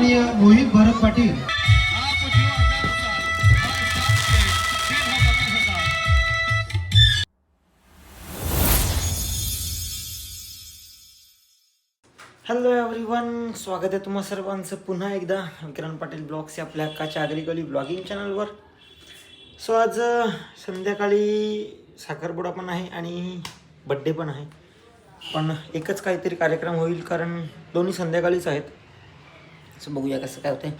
आदरणीय Mohit Bharat Patil. Hello everyone स्वागत आहे तुम्हा सर्वांचं. पुन्हा एकदा किरण पाटील ब्लॉग्स या आपल्या हक्काच्या आगरीगली ब्लॉगिंग चॅनलवर. सो आज संध्याकाळी साखरपुडा पण आहे आणि बड्डे पण आहे. पण एकच काहीतरी कार्यक्रम होईल कारण दोन्ही संध्याकाळीच आहेत. असं बघूया कसं काय होते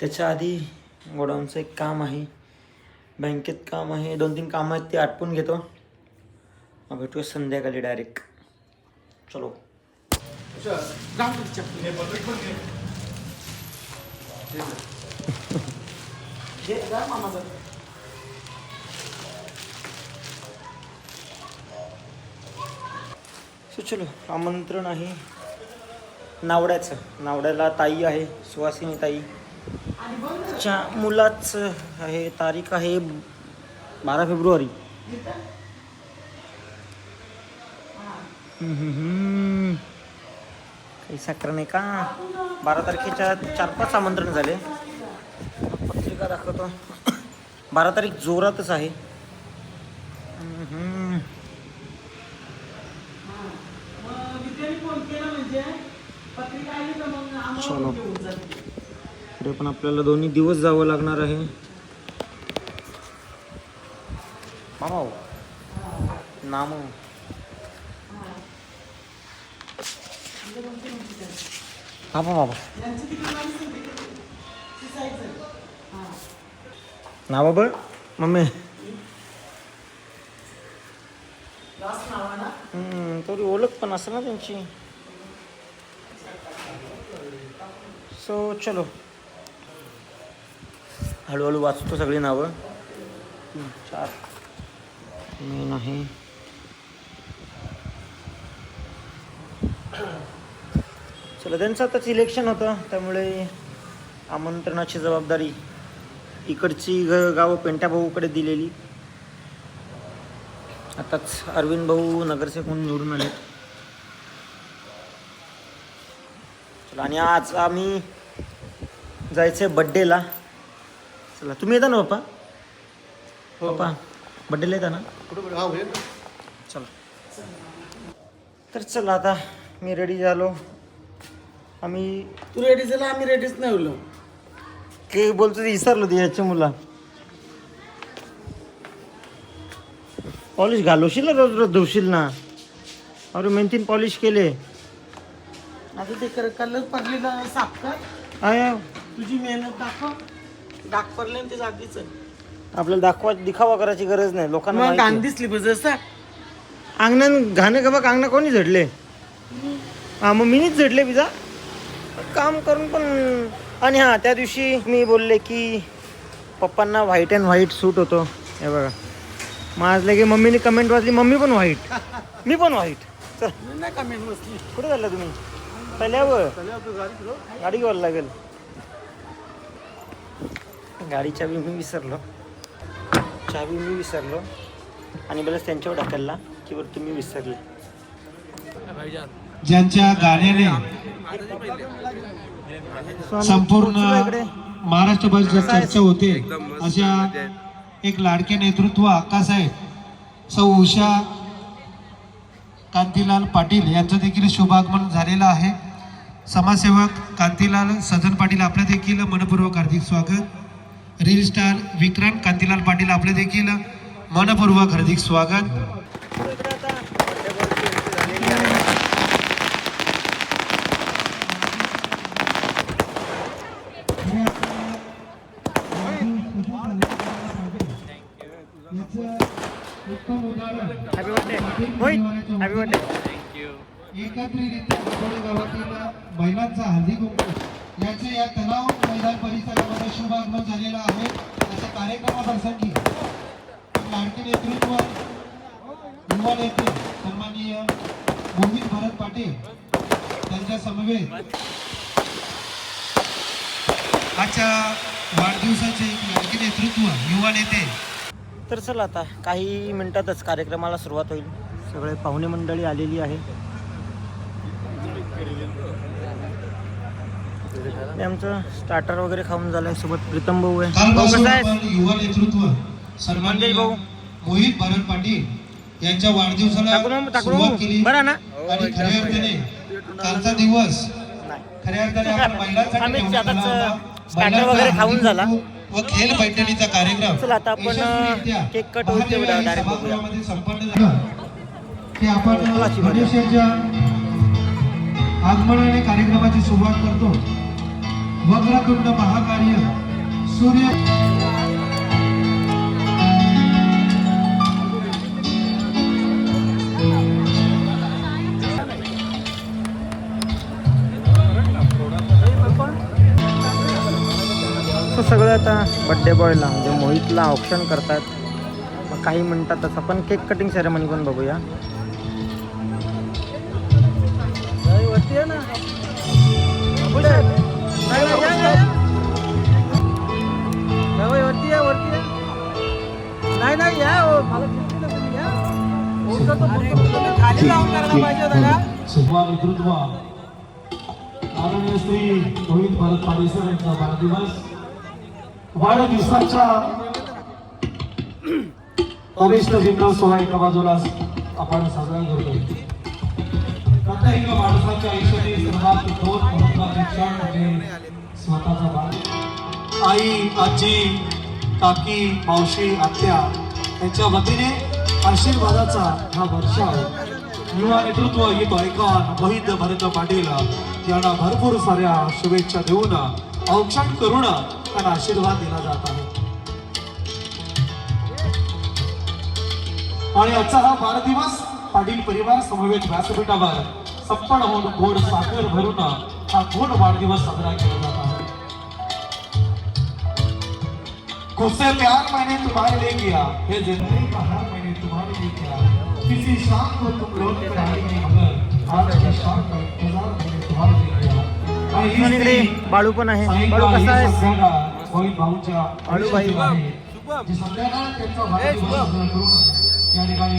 त्याच्या आधी गोडाऊनचं एक काम आहे. बँकेत काम आहे. दोन तीन कामं आहेत ते आटपून घेतो. मग भेटूया संध्याकाळी डायरेक्ट चलो. सो चलो आमंत्रण आहे. नावड्याचं. नावड्याला ताई आहे सुवासिनी ताई. च्या मुलाचं आहे तारीख आहे बारा फेब्रुवारी. काही साखर नाही का? बारा तारखेच्या चार पाच आमंत्रण झाले. पत्रिका दाखवतो. बारा तारीख जोरातच आहे. चलो. पुढे पण आपल्याला दोन्ही दिवस जावं लागणार आहे. मामा हो. नाम. बाबा बाबा ना बाबा? मम्मी. हम्म, थोडी ओळख पण असेल ना त्यांची. सो चलो. हळूहळू वाचतो सगळी नावं. चार. मेन आहे चला त्यांचं आताच इलेक्शन होतं त्यामुळे आमंत्रणाची जबाबदारी इकडची ग गावं पेंट्या भाऊकडे दिलेली. आताच अरविंद भाऊ नगरसेवक म्हणून निवडून आले चला आणि आज आम्ही जायचं आहे बड्डेला चला तुम्ही येता ना पप्पा? पप्पा बड्डेला येता ना? चला. तर चला आता मी रेडी झालो. आम्ही तू रेडी झाला आम्ही रेडीच नाही होलो. ते बोलतो ते विसरलो ते याच्या मुला. पॉलिश घालवशील ना रोज रोज धुवशील ना? अरे मेन तीन पॉलिश केले. आता ते कर कलर पडलेला साफ कर आया तुझी मेहनत दाखव. डाग पडले ते जागीच. आहे. आपल्याला दाखवा दिखावा करायची गरज नाही. लोकांना मग माहिती. दिसली बघ जसं अंगणात घाणे का अंगणा कोणी झडले? हा मग मीनीच झडले बिजा काम करून पण आणि हा त्या दिवशी मी बोलले की पप्पांना व्हाईट अँड व्हाईट सूट होतो. हे बघा. मग आज लगे मम्मीने कमेंट वाचली मम्मी पण व्हाईट मी पण व्हाईट चल. नाही का मेन बसली कुठे चालला तुम्ही? पहिल्यावर? गाडी घ्यायला लागेल. गाडी चावी मी विसरलो. चावी मी विसरलो. आणि बरंच त्यांच्यावर ढकलला की बरं तुम्ही विसरले. ज्यांच्या गाण्याने संपूर्ण महाराष्ट्रभर चर्चा होते अशा एक लाडके नेतृत्व आकासाहेब सौ उषा कांतीलाल पाटील यांचं देखील शुभागमन झालेलं आहे. समाजसेवक कांतीलाल सजन पाटील आपलं देखील मनपूर्वक हार्दिक स्वागत. रील स्टार विक्रांत कांतीलाल पाटील आपलं देखील मनपूर्वक हार्दिक स्वागत हॅपी बर्थडे एकत्रितरित्या अकोले गावातील महिलांचा हळदी कुंकू याचे या तलाव मैदान परिसरामध्ये शुभ आगमन झालेलं आहे अशा कार्यक्रमाप्रसंगी लाडके नेतृत्व युवा नेते सन्माननीय मोहित भरत पाटील त्यांच्या समवेत आजच्या वाढदिवसाचे लाडके नेतृत्व युवा नेते. तर चला आता काही मिनिटातच कार्यक्रमाला सुरुवात होईल. सगळे पाहुणे मंडळी आलेली आहे. आमचं स्टार्टर वगैरे खाऊन झालंय सोबत प्रीतम भाऊ आहे. युवा नेतृत्व. भाऊ. मोहित भारत पाटील यांच्या वाढदिवसाला. सुरुवात केली. बरं ना? आणि खऱ्या अर्थाने कालचा दिवस. खऱ्या अर्थाने आपण महिलांसाठी महिलांचा वगैरे खाऊन झाला. व खेळ पैठणीचा कार्यक्रम. चला, आता आपण, केक कट होईल तेवढा की आपण आगमनाने कार्यक्रमाची सुरुवात करतो. वक्रतुंड महाकार्य सूर्य असं सगळं आता बड्डे बॉयला म्हणजे मोहितला ऑप्शन करतात. मग काही म्हणतातच आपण केक कटिंग सेरेमनी पण बघूया. नाही नाही या हो, श्री मोहित भरत पाडेसर यांचा वाढदिवस. वाढदिवसाच्या वरिष्ठ जिल्हा सोहळा एका बाजूला आपण साजरा करतोय. प्रत्येक माणसाच्या आयुष्यातील सर्वात दोन महत्त्वाचे क्षण म्हणजे स्वतःचा बाळ. आई आजी काकी मावशी आत्या यांच्या वतीने आशीर्वादाचा हा वर्षाव युवा नेतृत्व ही बायकान मोहित भरत पाटील. यांना भरपूर साऱ्या शुभेच्छा देऊन औक्षण करून त्यांना आशीर्वाद दिला जात आहे. आणि आजचा हा वाढदिवस पाटील परिवार समवेत व्यासपीठावर संपन्न होऊन गोड साखर भरून हा गोड वाढदिवस साजरा केला जात आहे. कुसे प्यार मैंने तुम्हारे लिए किया. हे जिंदगी का हर मैंने तुम्हारे लिए किया. किसी शाम को तुम ती बाळू पण आहे बाळू कसा आहे बाळू या ठिकाणी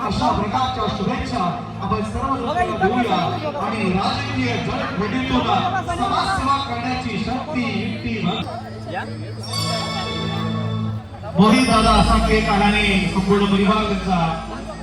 अशा प्रकारच्या शुभेच्छा आपण सर्व लोकांना देऊया आणि राजकीय जडघडीतून समाजसेवा करण्याची शक्ती युक्ती बळ मोहित दादा असा केक आल्याने संपूर्ण परिवार त्यांचा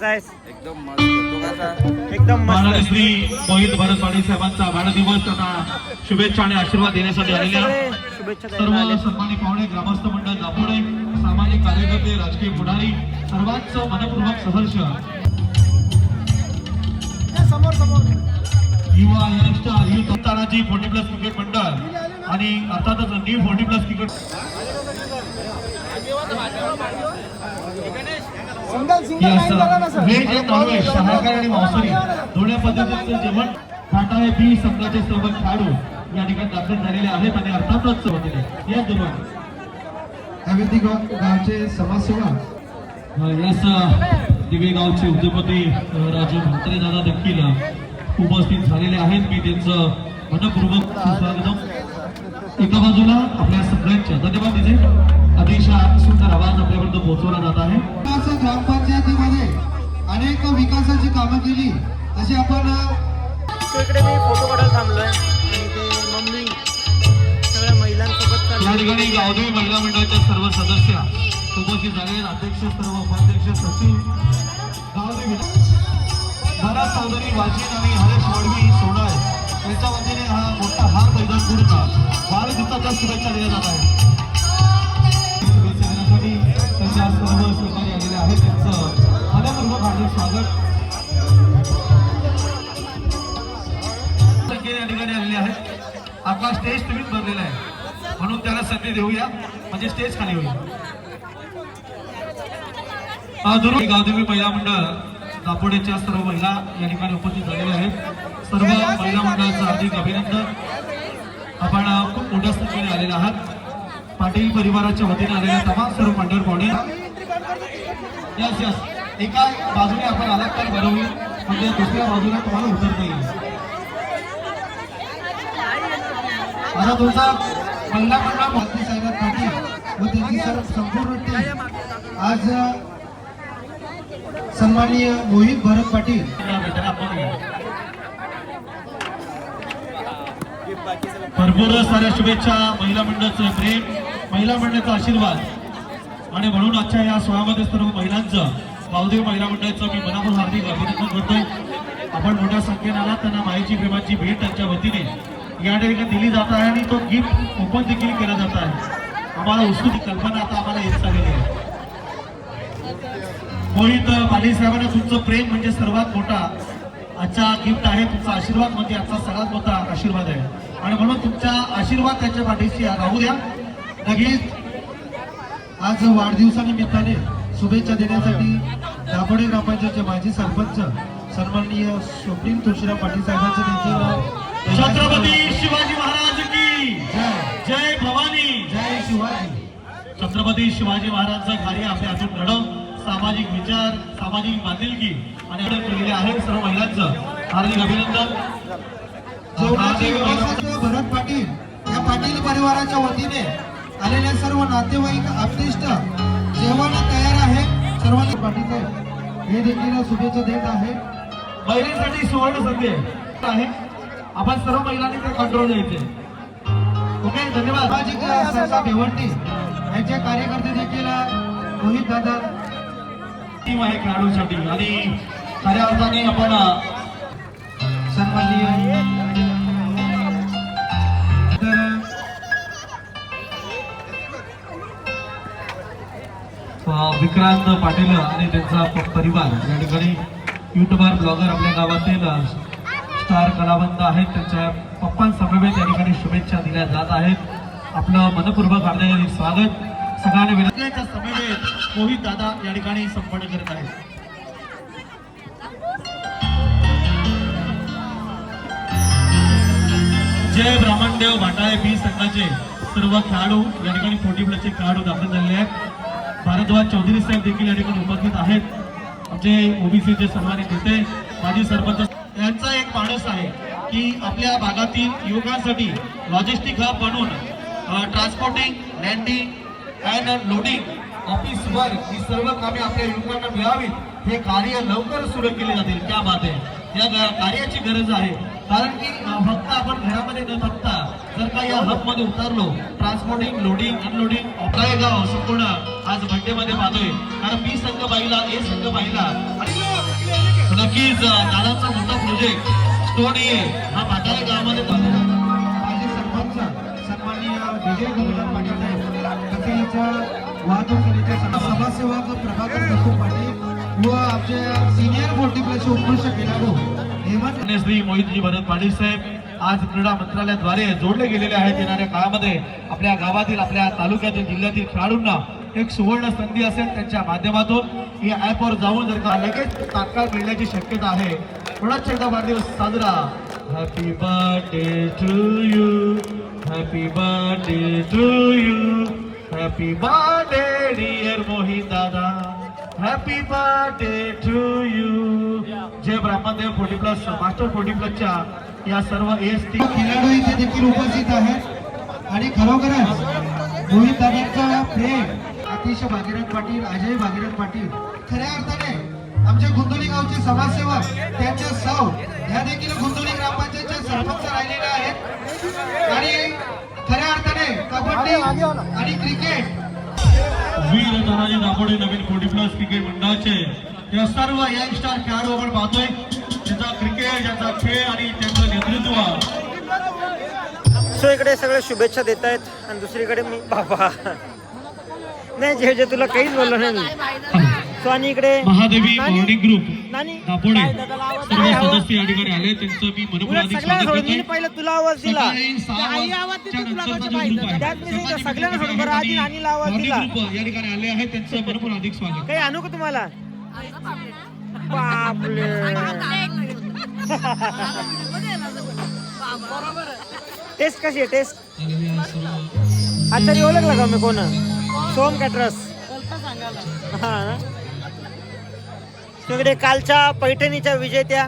कसा आहेस? एकदम मस्त. माननीय श्री मोहित भरत पाटील साहेबांचा वाढदिवस त्यांना शुभेच्छा आणि आशीर्वाद देण्यासाठी आलेल्या सगळे शुभेच्छा सर्व द्यायला आले. सन्मानित पाहुणे ग्रामस्थ मंडळ दापोडे सामाजिक कार्यकर्ते राजकीय पुढारी सर्वांचं मनपूर्वक सहर्ष. समोर समोर युवा youngster youth Tanaji forty plus cricket मंडळ आणि अर्थातच new forty plus cricket veg non veg शाकाहारी आणि मांसाहारी दोन्ही पद्धतीचं जेवण हे बी संघाचे या ठिकाणी दाखल झालेले आहेत आणि अर्थातच वतीने या दोन अगदी गाव- गावचे समाजसेवा. यास दिवेगावचे उद्योगपती राजू म्हात्रे दादा देखील उपस्थित झालेले आहेत. मी त्यांचं मनपूर्वक एका बाजूला आपल्या सगळ्यांच्या. धन्यवाद तिथे अतिशय सुंदर आवाज आपल्यापर्यंत पोहोचवला जात आहे. विकास ग्रामपंचायतीमध्ये अनेक विकासाची कामं केली अशी आपण तो इकडे मी फोटो काढायला थांबलोय. आणि ते मम्मी सगळ्या महिलांसोबत या ठिकाणी गावदेवी महिला मंडळाच्या सर्व सदस्य उपस्थित झाले. आहेत. अध्यक्ष सर्व उपाध्यक्ष सचिव गावदेवी चौधरी वाजीन आणि हरेश वडवी सोडाळ यांच्या वतीने हा मोठा हार मैदान पूर्ण वाढदिवसाच्या शुभेच्छा दिल्या जात आहेत हार्दिक स्वागत या ठिकाणी आलेले आहेत. आपला स्टेज तुम्हीच भरलेला आहे. म्हणून त्याला संधी देऊया. म्हणजे स्टेज खाली होईल. अजून गावदेवी महिला मंडळ दापोडेच्या सर्व महिला या ठिकाणी उपस्थित झालेल्या आहेत. सर्व महिला मंडळाचं हार्दिक अभिनंदन. आपण खूप मोठ्या संख्येने आलेले आहात. पाटील परिवाराच्या वतीने आलेल्या तमाम सर्व मंडळ पाहुणे. यस यस एका बाजूने आपण आलात तर बरं होईल म्हणजे दुसऱ्या बाजूला तुम्हाला उतरता येईल. आता तुमचा महिला मंडळ मालती साहेबात पाटील व त्यांची सर्व संपूर्ण टीम आज सन्माननीय मोहित भरत पाटील. भरपूर साऱ्या शुभेच्छा महिला मंडळाचं प्रेम महिला मंडळाचा आशीर्वाद. आणि म्हणून आजच्या या सोहळ्यामध्ये सर्व महिलांचं गावदेव महिला मंडळाचं मी मनापासून हार्दिक अभिनंदन करतोय. आपण मोठ्या संख्येने आला त्यांना माईची प्रेमाची भेट त्यांच्या वतीने. या ठिकाणी दिली जात आहे आणि तो गिफ्ट ओपन देखील केला जात आहे. आम्हाला उत्सुक कल्पना आता आम्हाला येत चाललेली आहे. मोहित पाटील साहेबांना तुमचं प्रेम म्हणजे सर्वात मोठा आजचा गिफ्ट आहे. तुमचा आशीर्वाद म्हणजे आजचा सगळ्यात मोठा आशीर्वाद आहे. आणि म्हणून तुमचा आशीर्वाद त्यांच्या पाठीशी राहू द्या. लगेच आज वाढदिवसानिमित्ताने शुभेच्छा देण्यासाठी दापोडे ग्रामपंचायतचे माजी सरपंच सन्माननीय स्वप्नील तुळशीराव पाटील साहेबांचं देखील छत्रपती शिवाजी महाराज की जय जय. भवानी. जय शिवाजी. छत्रपती शिवाजी महाराजांचं कार्य आपल्या हातून घडव सामाजिक विचार सामाजिक बांधिलकी आणि आपण केलेले आहे सर्व महिलांचं हार्दिक अभिनंदन. भरत पाटील या पाटील परिवाराच्या वतीने आलेले सर्व नातेवाईक आपतिष्ट जेवण तयार आहे. सर्वांनी साहेब हे देखील शुभेच्छा देत आहे. महिलांसाठी सुवर्ण संधी आहे. आपण सर्व महिलांनी ते कंट्रोल द्यायचे ओके धन्यवाद. सामाजिक संस्था भिवंडी. यांचे कार्यकर्ते देखील रोहित दादा. टीम आहे खेळाडूंसाठी. आणि खऱ्या अर्थाने आपण सन्माननीय विक्रांत पाटील आणि त्यांचा परिवार या ठिकाणी युट्यूबर ब्लॉगर आपल्या गावातील स्टार कलावंत आहेत. त्यांच्या पप्पांसमवेत या ठिकाणी शुभेच्छा दिल्या जात आहेत. आपलं मनपूर्वक हार्दिक स्वागत. सगळ्यांनी विनंतीच्या समवेत मोहित दादा या ठिकाणी संपन्न करत आहेत. जय ब्राह्मणदेव भाटाळे बी संघाचे सर्व खेळाडू या ठिकाणी फोर्टी प्लसचे खेळाडू दाखल झालेले आहेत. भारद्वाज चौधरी साहेब देखील या ठिकाणी उपस्थित आहेत. आमचे ओबीसीचे सन्मानित नेते माजी सरपंच यांचा एक माणूस आहे की आपल्या भागातील युवकांसाठी लॉजिस्टिक हब बनून transporting landing and loading office work ही सर्व कामे आपल्या युवकांना मिळावीत. हे कार्य लवकर सुरू केले जातील. त्या बात आहे. या कार्याची गरज आहे. कारण की फक्त आपण घरामध्ये न बघता जर का या हबमध्ये उतरलो ट्रान्सपोर्टिंग लोडिंग अनलोडिंग गाव संपूर्ण आज बड्डे मध्ये पाहतोय. कारण बी संघ पाहिला ए संघ पाहिला नक्कीच दादाचा मोठा प्रोजेक्ट स्टोन ए हा भाटाळे गावामध्ये सरपंच सन्माननीय विजय गुरुदास पाटील साहेब वाहतूक समाजसेवक प्रभाकर दत्तू पाटील व आमचे सिनियर प्लसचे उत्कृष्ट खेळाडू हेमंत श्री मोहितजी भरत पाटील साहेब. आज क्रीडा मंत्रालयाद्वारे जोडले गेलेले आहेत. येणाऱ्या काळामध्ये आपल्या गावातील आपल्या तालुक्यातील जिल्ह्यातील खेळाडूंना एक सुवर्ण संधी असेल त्यांच्या माध्यमातून. या ऍपवर जाऊन जर का लगेच तात्काळ मिळण्याची शक्यता आहे. पुन्हा एकदा वाढदिवस साजरा? Happy birthday to you happy birthday to you happy birthday dear Mohit दादा happy birthday to you Jai Brahmandev forty plus master forty प्लसच्या या सर्व एस टी खेळाडू इथे देखील उपस्थित आहेत. आणि खरोखरच मोहित दादांचं प्रेम अतिशय भागीरथ पाटील अजय भागीरथ पाटील खऱ्या अर्थाने आमच्या गुंतवणी गावचे समाजसेवक त्यांच्या सौ ह्या देखील गुंतवणी ग्रामपंचायतचे सरपंच राहिलेले आहेत. आणि खऱ्या अर्थाने कबड्डी आणि क्रिकेट. वीर तानाजी दापोडे नवीन फोर्टी प्लस क्रिकेट मंडळाचे. या सर्व यंगस्टार खेळाडू आपण पाहतोय. त्यांचा क्रिकेट त्यांचा खेळ आणि त्यांचं सो इकडे सगळे शुभेच्छा देत आहेत आणि दुसरीकडे मी बाबा. नाही जे जे तुला काहीच बोललो नाही सो आणि इकडे महादेवी नानी- मॉर्निंग ग्रुप नानी दापोडे. काय दादाला आवाज सर्व नाही हवं? सदस्य या ठिकाणी आले त्यांचं मी उलट मनपूर्वक सगळ्यांना स्वागत सोडून मी करतोय पहिलं तुला आवाज दिला. सकाळी सहा वाजताच्या नंतरचा जो ग्रुप आहे त्यात मी सांगितलं, सगळ्यांना सोडून बरं आधी नानीला आवाज दिला. ग्रुप या ठिकाणी आले आहेत त्यांचं मनपूर्वक अधिक स्वागत. काही आणू का तुम्हाला? बापले टेस्ट कशी आहे टेस्ट अच्छा सर्व ओळखला का मी कोण? सोम कॅटरस हा ना? तिकडे कालच्या पैठणीच्या विजेत्या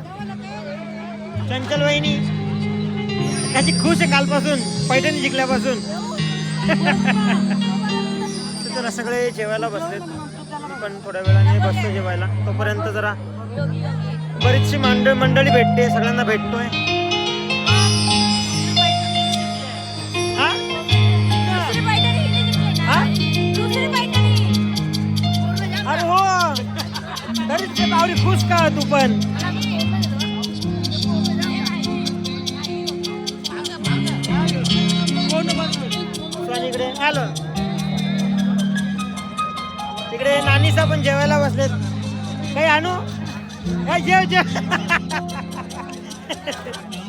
चंचल वहिनी त्याची खुश आहे कालपासून पैठणी जिंकल्यापासून. तर जरा सगळे जेवायला बसलेत पण थोड्या वेळाने बसतो जेवायला. तोपर्यंत जरा बरीचशी मंडळ मंडळी भेटते सगळ्यांना भेटतोय. खुश का तू पण? इकडे. आलो. तिकडे नानीसा पण जेवायला बसलेत. काही आणू काय जेव जेव.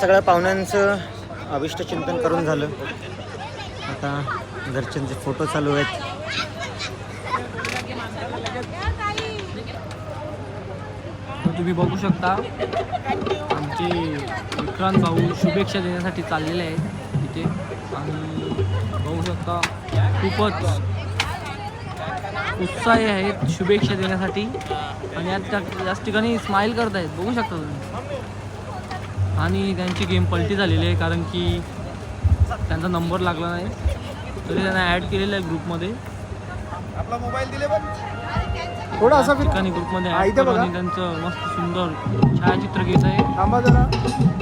सगळ्या पाहुण्यांचं अविष्ट चिंतन करून झालं. आता घरच्यांचे फोटो चालू आहेत. तुम्ही बघू शकता आमचे विक्रांत भाऊ शुभेच्छा देण्यासाठी चाललेले आहेत इथे. आणि बघू शकता खूपच उत्साही आहेत शुभेच्छा देण्यासाठी. आणि आज त्या- याच ठिकाणी स्माईल करत आहेत बघू शकता तुम्ही. आणि त्यांची गेम पलटी झालेली आहे कारण की त्यांचा नंबर लागला नाही. तरी त्यांना ॲड केलेलं आहे ग्रुपमध्ये. थोडं असं ठिकाणी ग्रुपमध्ये ॲड करून त्यांचं मस्त सुंदर छायाचित्र घ्यायचं आहे.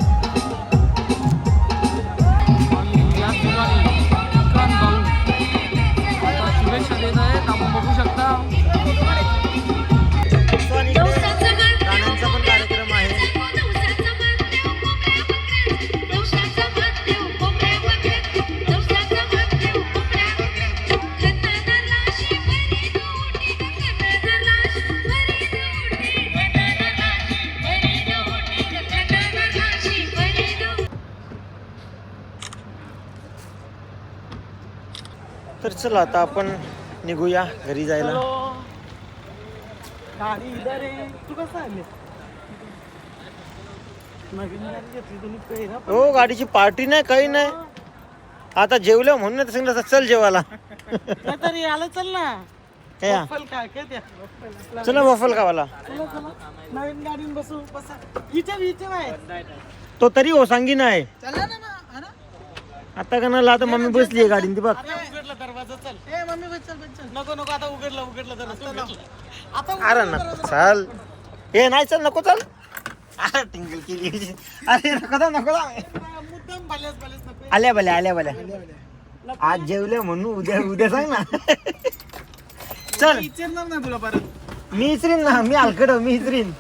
चला आता आपण निघूया घरी जायला. गाडी गाडी हो गाडीची पार्टी नाही काही नाही. आता जेवलं म्हणून सांगितलं चल जेवायला. तरी आलं चल ना? चल वफल खावाला नवीन गाडीन बसू बसा. इथे इथे तो तरी हो सांगी नाही? आता का ना आता मम्मी बसली आहे गाडीन ती बघ. उघडला दरवाजा चल. ए मम्मी बस चल बस चल. नको नको आता उघडला उघडला दरवाजा आता अरे नको चल. हे नाही चल नको चल. अरे टिंगल केली अरे नको जाऊ, नको जाऊ. मुद्दाम भल्यास भल्यास नको. आल्या भल्या आल्या भल्या. आज जेवले म्हणून उद्या उद्या सांग ना. चल. विचारणार ना तुला परत. मी इचरीन ना मी हलकड मी इचरीन.